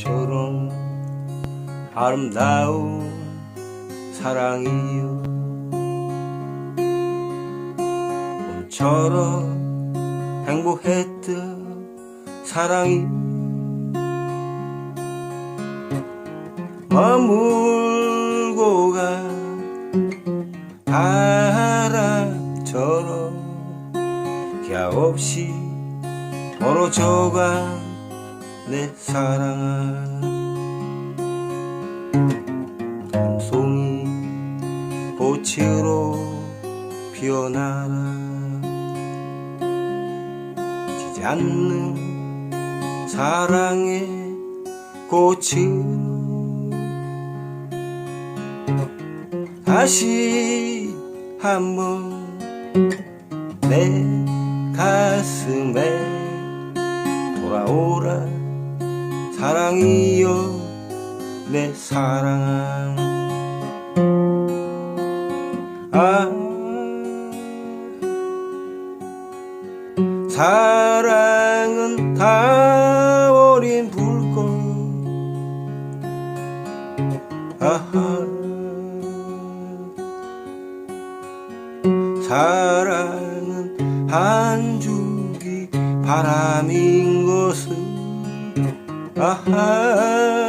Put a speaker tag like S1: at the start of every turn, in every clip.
S1: 저런 아름다운 사랑이요. 꿈처럼 행복했던 사랑이 머물고 간 바람처럼 갸없이 멀어져간 내 사랑아 한 송이 꽃으로 피어나라 지지 않는 사랑의 꽃으로 다시 한번 내 가슴에 돌아오라 사랑이여 내 사랑아. 아 사랑은 타버린 불꽃. 아하. 사랑은 한 줄기 바람인 것을 아하.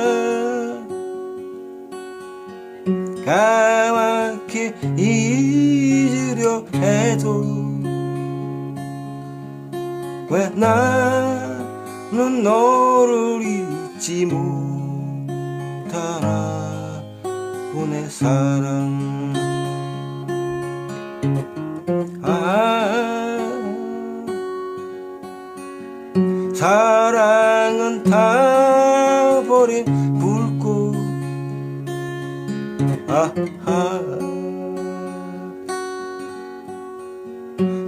S1: 까맣게 잊으려 해도 왜 나는 너를 잊지 못하나? 보내 사랑. 아 사랑은 타버린 불꽃. 아하.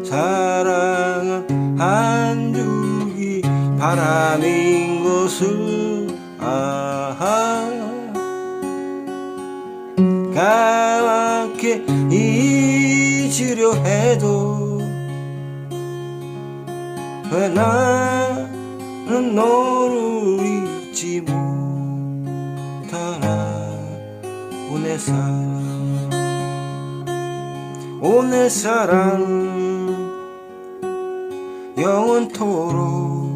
S1: 사랑은 한 줄기 바람인 것을. 아하. 까맣게 잊으려 해도 왜나 는 너를 잊지 못하나 오내 사랑. 오내 사랑. 영원토록